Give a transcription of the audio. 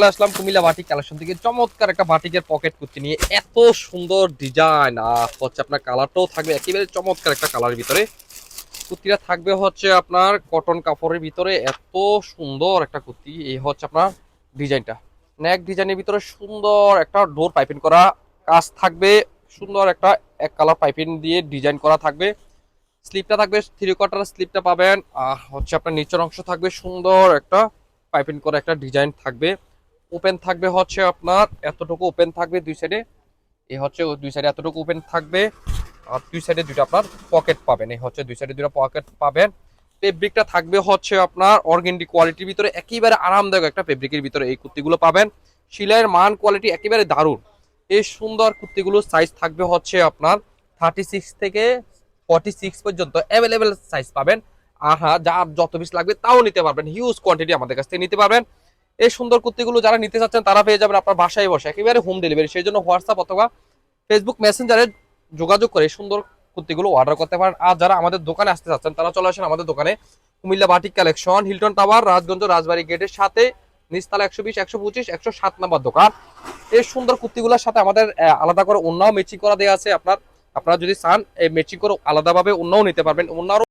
চলে আসলাম Comilla batik collection থেকে। চমৎকার একটা বাটিকের পকেট কুর্তি নিয়ে এত সুন্দর ডিজাইন আর হচ্ছে আপনার কালারটাও থাকবে, একেবারে চমৎকার একটা কালারের ভিতরে। কুর্তিটা থাকবে হচ্ছে আপনার কটন কাপড়ের ভিতরে। এত সুন্দর একটা কুর্তি, এই হচ্ছে আপনার ডিজাইনটা নেক ডিজাইনের ভিতরে সুন্দর একটা ডোর পাইপিং করা কাজ থাকবে। সুন্দর একটা এক কালার পাইপিং দিয়ে ডিজাইন করা থাকবে। স্লিপটা থাকবে থ্রি কোয়ার্টার স্লিপটা পাবেন। আর হচ্ছে আপনার নিচের অংশ থাকবে। সুন্দর একটা পাইপিং করা একটা ডিজাইন থাকবে। ওপেন থাকবে হচ্ছে আপনার এতটুকু ওপেন থাকবে দুই সাইডে এই হচ্ছে দুই সাইডে এতটুকু ওপেন থাকবে আর দুই সাইডে দুটো আপনার পকেট পাবেন। এই হচ্ছে দুই সাইডে দুটো পকেট পাবেন। ফেব্রিকটা থাকবে হচ্ছে আপনার অর্গেন্ডি কোয়ালিটির ভিতরে একেবারে আরামদায়ক একটা ফেব্রিকের ভিতরে এই কুর্তিগুলো পাবেন। সিলাইয়ের মান কোয়ালিটি একেবারে দারুণ। এই সুন্দর কুর্তিগুলোর সাইজ থাকবে হচ্ছে আপনার থার্টি সিক্স থেকে ফর্টি সিক্স পর্যন্ত অ্যাভেলেবেল সাইজ পাবেন। আর হ্যাঁ যার যত পিস লাগবে তাও নিতে পারবেন। হিউজ কোয়ান্টিটি আমাদের কাছ থেকে নিতে পারবেন। এই সুন্দর কুর্তিগুলো যারা নিতে চাচ্ছেন, তারা পেয়ে যাবেন আপনার বাসায় বসে। একেবারে হোম ডেলিভারি সেই জন্য হোয়াটসঅ্যাপ অথবা ফেসবুক মেসেঞ্জারে যোগাযোগ করে সুন্দর কুর্তিগুলো অর্ডার করতে পারেন। আর যারা আমাদের দোকানে আসতে চাচ্ছেন, তারা চলে আসেন আমাদের দোকানে। Comilla batik collection Hilton tower Rajganj Rajbari গেটের সাথে নিচতলা একশো বিশ, একশো পঁচিশ, একশো সাত নাম্বার দোকান। এই সুন্দর কুর্তিগুলোর সাথে আমাদের আলাদা করে অন্যও ম্যাচিং করা দেওয়া আছে আপনার। আপনারা যদি চান, এই ম্যাচিং করে আলাদাভাবে অন্যও নিতে পারবেন। অন্যারও